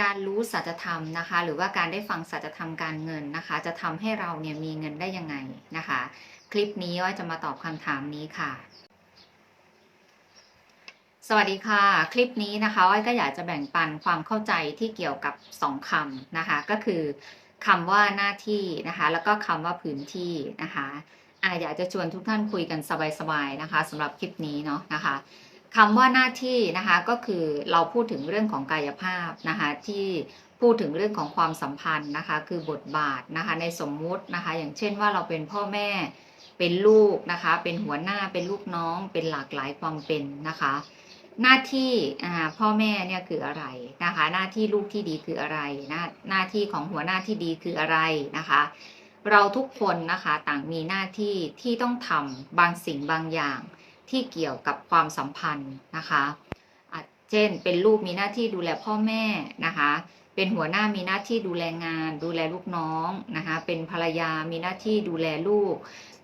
การรู้สัจธรรมนะคะ หรือว่าการได้ฟังสัจธรรมการเงินนะคะ จะทำให้เราเนี่ยมีเงินได้ยังไงนะคะ คลิปนี้ว่าจะมาตอบคำถามนี้ค่ะ สวัสดีค่ะ คลิปนี้นะคะอ้อยก็อยากจะแบ่งปันความเข้าใจที่เกี่ยวกับสองคำนะคะ ก็คือคำว่าหน้าที่นะคะ แล้วก็คำว่าพื้นที่นะคะอะอยากจะชวนทุกท่านคุยกันสบายๆนะคะสำหรับคลิปนี้เนาะนะคะ คำว่าหน้าที่นะคะก็คือเราพูดถึงเรื่องของกายภาพนะคะที่พูดถึงเรื่องของความสัมพันธ์นะคะ คือบทบาทนะคะในสมมุตินะคะ อย่างเช่นว่าเราเป็นพ่อแม่เป็นลูกนะคะ เป็นหัวหน้าเป็นลูกน้อง เป็นหลากหลายความเป็นนะคะ หน้าที่พ่อแม่เนี่ยคืออะไรนะคะ หน้าที่ลูกที่ดีคืออะไรหน้าหน้าที่ของหัวหน้าที่ดีคืออะไรนะคะ เราทุกคนนะคะต่างมีหน้าที่ที่ต้องทำบางสิ่งบางอย่าง ที่เกี่ยวกับความสัมพันธ์นะคะเช่น เป็นลูกมีหน้าที่ดูแลพ่อแม่นะคะ เป็นหัวหน้ามีหน้าที่ดูแลงาน ดูแลลูกน้องนะคะ เป็นภรรยามีหน้าที่ดูแลลูก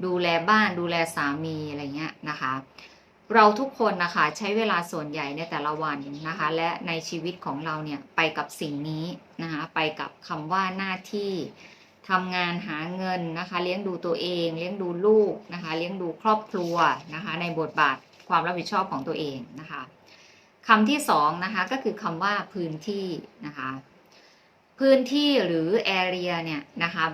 ดูแลบ้านดูแลสามีอะไรเงี้ยนะคะ เราทุกคนนะคะใช้เวลาส่วนใหญ่ในแต่ละวันนะคะ และในชีวิตของเราเนี่ยไปกับสิ่งนี้นะคะ ไปกับคำว่าหน้าที่ ทำงานหาเงินนะคะ เลี้ยงดูตัวเอง เลี้ยงดูลูกนะคะ เลี้ยงดูครอบครัวนะคะ ในบทบาทความรับผิดชอบของตัวเองนะคะคำที่สองนะคะก็คือคำว่าพื้นที่นะคะ พื้นที่หรือ area เนี่ยนะคะ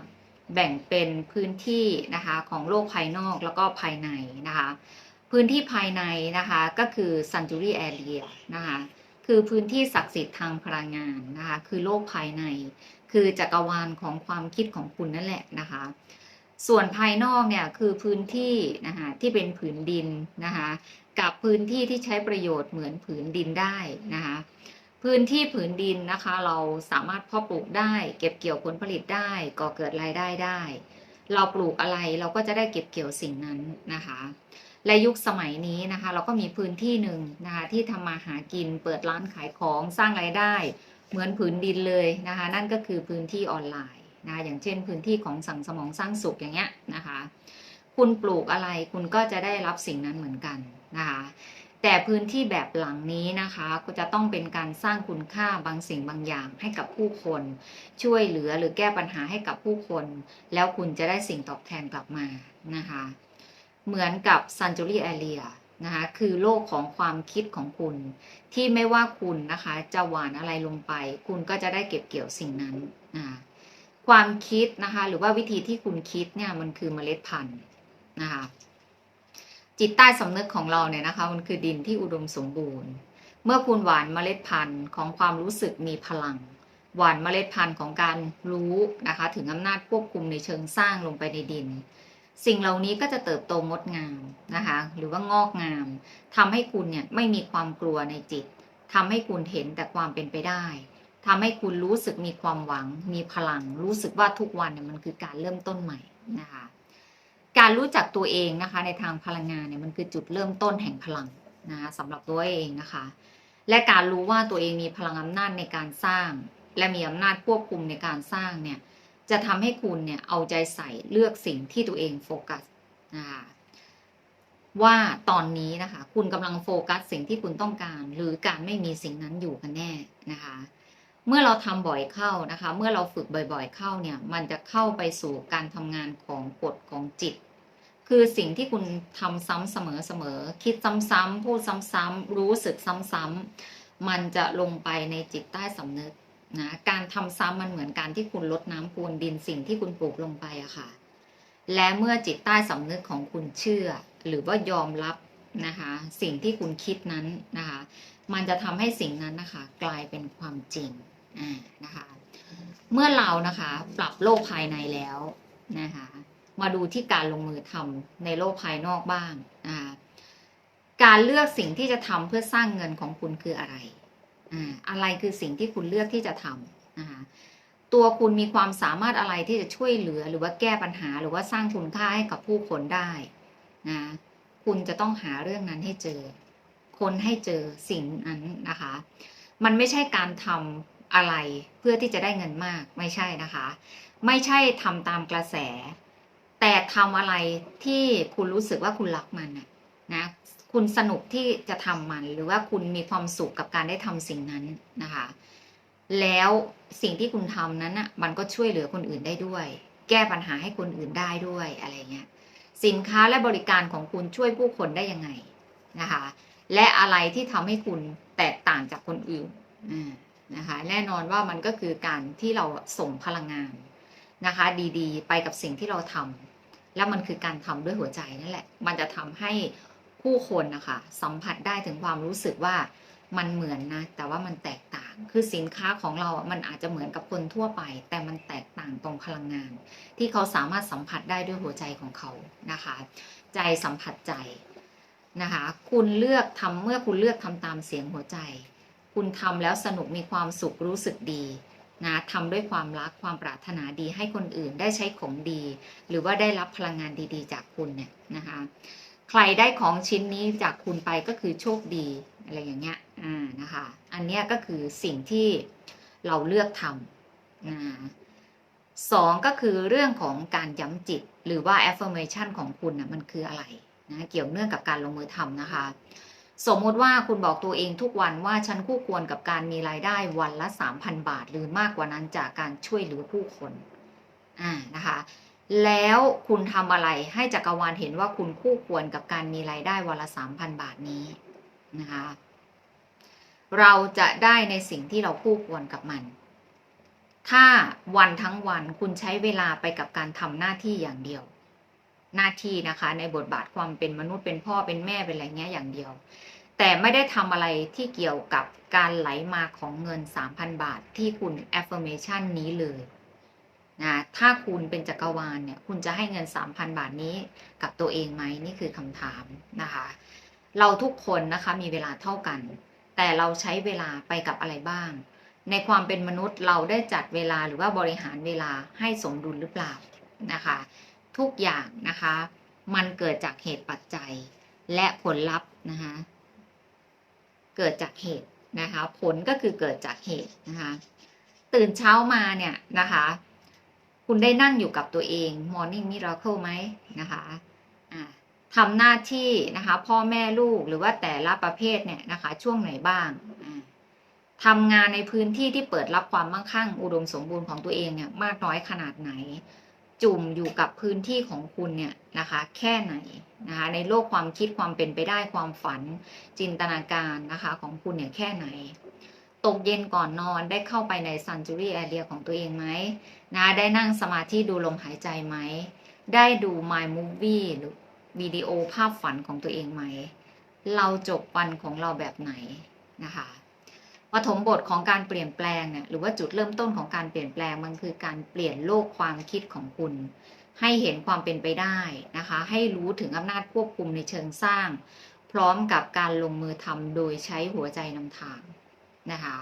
แบ่งเป็นพื้นที่นะคะของโลกภายนอกแล้วก็ภายในนะคะ พื้นที่ภายในนะคะก็คือ sanctuary area นะคะคือพื้นที่ศักดิ์สิทธิ์ทางพลังงานนะคะ คือโลกภายใน คือจักรวาลของความคิดของคุณนั่นแหละนะคะ ส่วนภายนอกเนี่ยคือพื้นที่นะคะที่เป็นผืนดินนะคะกับพื้นที่ที่ใช้ประโยชน์เหมือนผืนดินได้นะคะพื้นที่ผืนดินนะคะ เราสามารถเพาะปลูกได้ เก็บเกี่ยวผลผลิตได้ก่อเกิดรายได้ได้ เราปลูกอะไรเราก็จะได้เก็บเกี่ยวสิ่งนั้นนะคะ และยุคสมัยนี้นะคะ เราก็มีพื้นที่หนึ่งนะคะที่ทำมาหากินเปิดร้านขายของสร้างรายได้ เหมือนผืนดินเลยนะคะ นั่นก็คือพื้นที่ออนไลน์นะคะอย่างเช่นพื้นที่ของสั่งสมองสร้างสุขอย่างเงี้ยนะคะ คุณปลูกอะไรคุณก็จะได้รับสิ่งนั้นเหมือนกันนะคะแต่พื้นที่แบบหลังนี้นะคะก็จะต้องเป็นการสร้างคุณค่าบางสิ่งบางอย่างให้กับผู้คน ช่วยเหลือหรือแก้ปัญหาให้กับผู้คน แล้วคุณจะได้สิ่งตอบแทนกลับมานะคะ เหมือนกับ s a n j u r y Area นะคะคือโลกของความคิดของคุณ ที่ไม่ว่าคุณนะคะจะหวานอะไรลงไป คุณก็จะได้เก็บเกี่ยวสิ่งนั้นนะความคิดนะคะหรือว่าวิธีที่คุณคิดเนี่ยมันคือเมล็ดพันธุ์นะคะจิตใต้สำนึกของเราเนี่ยนะคะมันคือดินที่อุดมสมบูรณ์ เมื่อคุณหวานเมล็ดพันธุ์ของความรู้สึกมีพลัง หวานเมล็ดพันธุ์ของการรู้นะคะถึงอำนาจควบคุมในเชิงสร้างลงไปในดิน สิ่งเหล่านี้ก็จะเติบโตงดงามนะคะ หรือว่างอกงามทำให้คุณเนี่ยไม่มีความกลัวในจิตทำให้คุณเห็นแต่ความเป็นไปได้ทำให้คุณรู้สึกมีความหวัง มีพลัง รู้สึกว่าทุกวันเนี่ยมันคือการเริ่มต้นใหม่นะคะ การรู้จักตัวเองนะคะ ในทางพลังงานเนี่ยมันคือจุดเริ่มต้นแห่งพลังนะคะสำหรับตัวเองนะคะ และการรู้ว่าตัวเองมีพลังอำนาจในการสร้าง และมีอำนาจควบคุมในการสร้างเนี่ย จะทำให้คุณเนี่ยเอาใจใส่เลือกสิ่งที่ตัวเองโฟกัสนะคะว่าตอนนี้นะคะ คุณกำลังโฟกัสสิ่งที่คุณต้องการ หรือการไม่มีสิ่งนั้นอยู่กันแน่นะคะ เมื่อเราทำบ่อยเข้านะคะ เมื่อเราฝึกบ่อย ๆ เข้าเนี่ย มันจะเข้าไปสู่การทำงานของกฎของจิต คือสิ่งที่คุณทำซ้ำเสมอๆคิดซ้ำๆพูดซ้ำๆรู้สึกซ้ำๆมันจะลงไปในจิตใต้สำนึก นะการทำซ้ำมันเหมือนการที่คุณลดน้ำพรวนดินสิ่งที่คุณปลูกลงไปอะค่ะ และเมื่อจิตใต้สำนึกของคุณเชื่อ หรือว่ายอมรับนะคะ สิ่งที่คุณคิดนั้นนะคะ มันจะทำให้สิ่งนั้นนะคะ กลายเป็นความจริงนะคะ เมื่อเรานะคะปรับโลกภายในแล้วนะคะ มาดูที่การลงมือทำในโลกภายนอกบ้างนะคะการเลือกสิ่งที่จะทำเพื่อสร้างเงินของคุณคืออะไร อะไรคือสิ่งที่คุณเลือกที่จะทำนะคะตัวคุณมีความสามารถอะไรที่จะช่วยเหลือหรือว่าแก้ปัญหาหรือว่าสร้างคุณค่าให้กับผู้คนได้นะคุณจะต้องหาเรื่องนั้นให้เจอ คนให้เจอสิ่งนั้นนะคะ มันไม่ใช่การทำอะไรเพื่อที่จะได้เงินมากไม่ใช่นะคะ ไม่ใช่ทำตามกระแส แต่ทำอะไรที่คุณรู้สึกว่าคุณรักมันนะ คุณสนุกที่จะทำมัน หรือว่าคุณมีความสุขกับการได้ทำสิ่งนั้นนะคะ แล้วสิ่งที่คุณทำนั้นอะมันก็ช่วยเหลือคนอื่นได้ด้วย แก้ปัญหาให้คนอื่นได้ด้วยอะไรเงี้ยสินค้าและบริการของคุณช่วยผู้คนได้ยังไงนะคะ และอะไรที่ทำให้คุณแตกต่างจากคนอื่นอ่านะคะแน่นอนว่ามันก็คือการที่เราส่งพลังงานนะคะ ดีๆ ไปกับสิ่งที่เราทำแล้วมันคือการทำด้วยหัวใจนั่นแหละ มันจะทำให้ ผู้คนนะคะสัมผัสได้ถึงความรู้สึกว่ามันเหมือนนะ แต่ว่ามันแตกต่าง คือสินค้าของเราอะมันอาจจะเหมือนกับคนทั่วไป แต่มันแตกต่างตรงพลังงาน ที่เขาสามารถสัมผัสได้ด้วยหัวใจของเขานะคะ ใจสัมผัสใจนะคะ คุณเลือกทำเมื่อคุณเลือกทำตามเสียงหัวใจ คุณทำแล้วสนุกมีความสุขรู้สึกดีนะทำด้วยความรักความปรารถนาดีให้คนอื่นได้ใช้ของดี หรือว่าได้รับพลังงานดีๆ จากคุณเนี่ยนะคะ ใครได้ของชิ้นนี้จากคุณไปก็คือโชคดีอะไรอย่างเงี้ยอ่านะคะ อันเนี้ยก็คือสิ่งที่เราเลือกทำนะสองก็คือเรื่องของการย้ำจิต หรือว่า affirmation ของคุณนะมันคืออะไรนะเกี่ยวเนื่องกับการลงมือทำนะคะ สมมติว่าคุณบอกตัวเองทุกวันว่าฉันคู่ควรกับการมีรายได้วันละ 3,000 บาท หรือมากกว่านั้นจากการช่วยเหลือผู้คนอ่านะคะ แล้วคุณทำอะไรให้จักรวาลเห็นว่าคุณคู่ควรกับการมีรายได้วันละ3,000บาทนี้นะคะ เราจะได้ในสิ่งที่เราคู่ควรกับมัน ถ้าวันทั้งวันคุณใช้เวลาไปกับการทำหน้าที่อย่างเดียว หน้าที่นะคะ ในบทบาทความเป็นมนุษย์เป็นพ่อเป็นแม่เป็นอะไรเงี้ยอย่างเดียว แต่ไม่ได้ทำอะไรที่เกี่ยวกับการไหลมาของเงิน 3,000 บาทที่คุณ affirmation นี้เลย นะถ้าคุณเป็นจักรวาลเนี่ยคุณจะให้เงิน 3,000 บาทนี้กับตัวเองไหมนี่คือคำถามนะคะ เราทุกคนนะคะมีเวลาเท่ากัน แต่เราใช้เวลาไปกับอะไรบ้าง ในความเป็นมนุษย์เราได้จัดเวลาหรือว่าบริหารเวลาให้สมดุลหรือเปล่านะคะ ทุกอย่างนะคะ มันเกิดจากเหตุปัจจัยและผลลัพธ์นะคะเกิดจากเหตุนะคะ ผลก็คือเกิดจากเหตุนะคะ ตื่นเช้ามาเนี่ยนะคะ คุณได้นั่งอยู่กับตัวเอง Morning Miracle ไหมนะคะทำหน้าที่นะคะพ่อแม่ลูกหรือว่าแต่ละประเภทเนี่ยนะคะ ช่วงไหนบ้างทำงานในพื้นที่ที่เปิดรับความมั่งคั่ง อุดมสมบูรณ์ของตัวเองเนี่ยมากน้อยขนาดไหน จุ่มอยู่กับพื้นที่ของคุณเนี่ยนะคะ แค่ไหนนะคะในโลกความคิดความเป็นไปได้ความฝันจินตนาการนะคะ ของคุณเนี่ยแค่ไหน ตกเย็นก่อนนอนได้เข้าไปใน Sanctuary Area ของตัวเองไหมนะได้นั่งสมาธิดูลมหายใจไหม ได้ดู My Movie หรือวิดีโอภาพฝันของตัวเองไหม เราจบวันของเราแบบไหนนะคะปฐมบทของการเปลี่ยนแปลงเนี่ยหรือว่าจุดเริ่มต้นของการเปลี่ยนแปลงมันคือการเปลี่ยนโลกความคิดของคุณ ให้เห็นความเป็นไปได้นะคะ ให้รู้ถึงอำนาจควบคุมในเชิงสร้าง พร้อมกับการลงมือทำโดยใช้หัวใจนำทาง นะคะ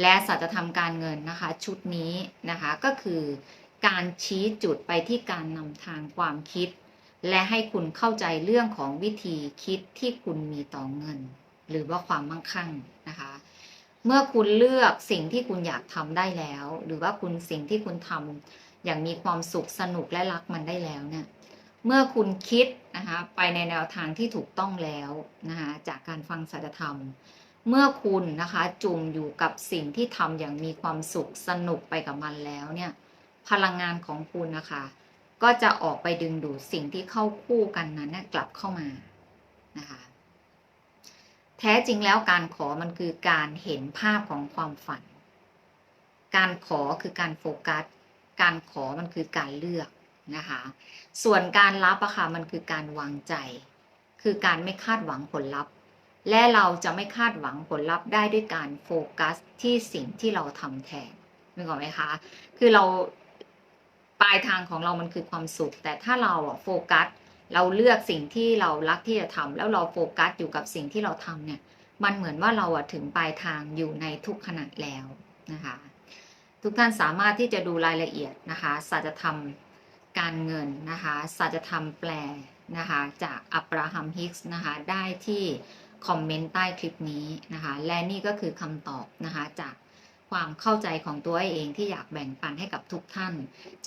และสัจธรรมการเงินนะคะ ชุดนี้นะคะก็คือการชี้จุดไปที่การนำทางความคิด และให้คุณเข้าใจเรื่องของวิธีคิดที่คุณมีต่อเงิน หรือว่าความมั่งคั่งนะคะ เมื่อคุณเลือกสิ่งที่คุณอยากทำได้แล้ว หรือว่าคุณสิ่งที่คุณทำอย่างมีความสุขสนุกและรักมันได้แล้วเนี่ยเมื่อคุณคิดนะคะไปในแนวทางที่ถูกต้องแล้วนะคะจากการฟังสัจธรรม เมื่อคุณนะคะจุ่มอยู่กับสิ่งที่ทำอย่างมีความสุขสนุกไปกับมันแล้วเนี่ยพลังงานของคุณนะคะ ก็จะออกไปดึงดูดสิ่งที่เข้าคู่กันนั้นกลับเข้ามานะคะแท้จริงแล้วการขอมันคือการเห็นภาพของความฝัน การขอคือการโฟกัส การขอมันคือการเลือกนะคะ ส่วนการรับอะค่ะมันคือการวางใจ คือการไม่คาดหวังผลลัพธ์ และเราจะไม่คาดหวังผลลัพธ์ได้ด้วยการโฟกัสที่สิ่งที่เราทำแทนนึกออกไหมคะ คือเราปลายทางของเรามันคือความสุข แต่ถ้าเราโฟกัสเราเลือกสิ่งที่เรารักที่จะทำแล้วเราโฟกัสอยู่กับสิ่งที่เราทำเนี่ย มันเหมือนว่าเราถึงปลายทางอยู่ในทุกขณะแล้วนะคะ ทุกท่านสามารถที่จะดูรายละเอียดนะคะสัจธรรมการเงินนะคะสัจธรรมแปลนะคะจากอับราฮัมฮิกส์นะคะได้ที่ คอมเมนต์ใต้คลิปนี้นะคะ และนี่ก็คือคำตอบนะคะจากความเข้าใจของตัวเองที่อยากแบ่งปันให้กับทุกท่าน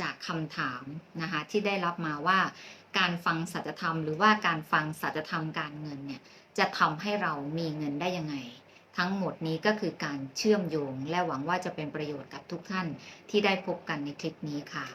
จากคำถามนะคะที่ได้รับมาว่า การฟังสัจธรรมหรือว่าการฟังสัจธรรมการเงินเนี่ยจะทำให้เรามีเงินได้ยังไง ทั้งหมดนี้ก็คือการเชื่อมโยง และหวังว่าจะเป็นประโยชน์กับทุกท่านที่ได้พบกันในคลิปนี้ค่ะ